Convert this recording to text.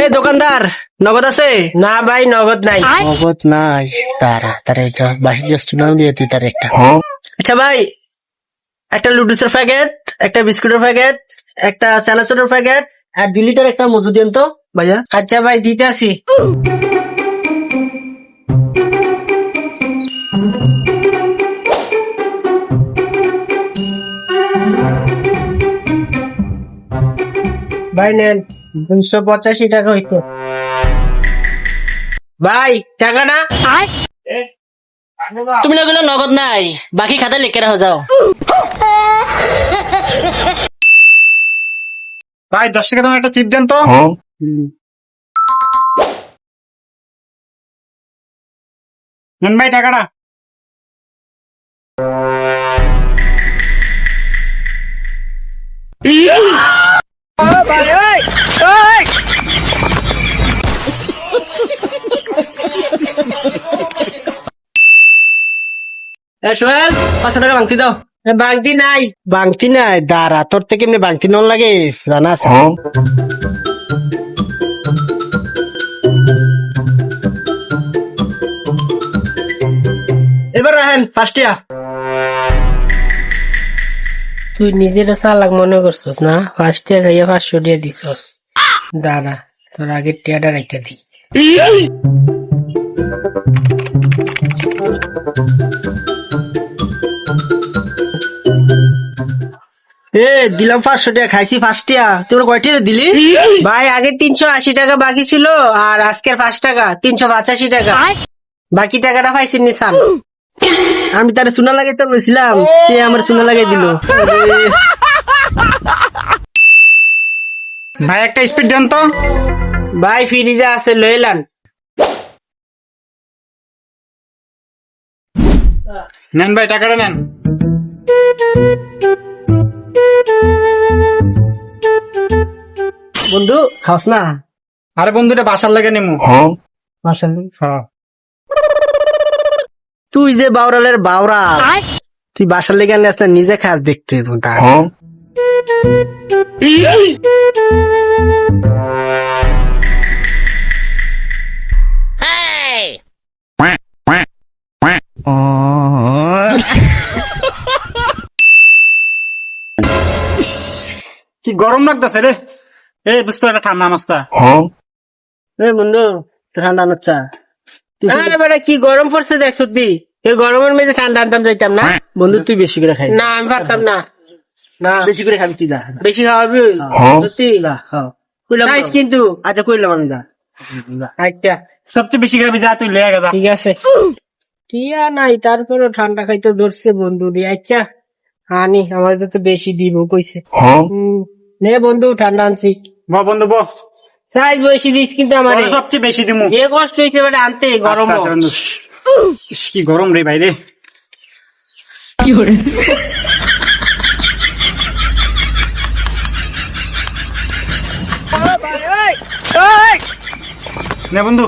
এই দোকানদার নগদ আছে? না ভাই নগদ নাই। নগদ নাই তারা তারা বাহির নাম দিয়ে তুই তার একটা। আচ্ছা ভাই একটা লুডুসের প্যাকেট একটা বিস্কুটের প্যাকেট একটা চানাচুরের প্যাকেট আর দুই লিটার একটা মধু দিন তো ভাইয়া। আচ্ছা ভাই দিতে আসি। ভাই নেন। দুশো পঁচাশি টাকা হইতো ভাই টাকাটা তুমি না। গেলে নগদ নাই। বাকি খাতায় লিখে রাখো যাও। ভাই দশ টাকা তোমার একটা চিপ দেন তো। নেন ভাই টাকাটা এ সোহেল পাঁচশো টাকা বাংতি দাও। বাংতি নাই। বাংতি নাই? দাঁড়া তোর থেকে এমনি বাংতি নন লাগে জানা আছে। এবার রাখেন ফার্স্ট ইয়ার তুই নিজের চালাক মনে করছস না? ফার্স্ট ইয়ার খাইয়া পাঁচশো দিয়ে দিছস। দাঁড়া তোর আগে টিয়াটা রেখে দি। এ দিলাম পাঁচশো টাকা খাইছি ইয়ার তোর কয়টি দিলি? ভাই আগে তিনশো আশি টাকা বাকি ছিল আর আজকের পাঁচ টাকা তিনশো পঁচাশি টাকা। বাকি টাকাটা পাইছি নিসান আমি তার চুনা লাগাই তো বলছিলাম সে আমার চুনা লাগাই দিল। ভাই একটা স্পিড দেন তো। ভাই ফ্রিজে আছে লইলান নেন ভাই টাকাটা নেন। বন্ধু খাস না? আরে বন্ধুটা বাসার লাগে নেমু। বাসার হ্যাঁ। তুই যে বাউরালের বাউরা তুই বাসার লেগে আনিস না নিজে খাস দেখতে কি গরম লাগতেছে রে? এই বুঝতো একটা ঠান্ডা মাছটা। এ বন্ধু ঠান্ডা নাচ্ছা আরে বেটা কি গরম পড়ছে দেখ সত্যি। এই গরমের মেঝে ঠান্ডা আনতাম যাইতাম না। বন্ধু তুই বেশি করে খাই। না আমি পারতাম না। না। বেশি করে খাবি তুই যা। বেশি খাওয়াবি সত্যি? যা, খাও। কইলাম নাইস তো। কিন্তু আচ্ছা কইলাম আমি যা। আচ্ছা। সবচেয়ে বেশি খাবি যা তুই লেগে যা। ঠিক আছে। টিয়া নাই তারপরে ঠান্ডা খাইতে ধরছে বন্ধু রে। আচ্ছা। আনি আমাদের তো বেশি দিব কইছে। হুম, নে বন্ধু ঠান্ডা আনছি। ব বন্ধু ব। সাইজ বেশি দিস কিন্তু আমার সবচেয়ে বেশি দিমু। যে কষ্ট হয়েছে বেটা আনতে গরম আচ্ছা, আচ্ছা, বন্ধু। ইস, কি গরম রে ভাই রে নে বন্ধু।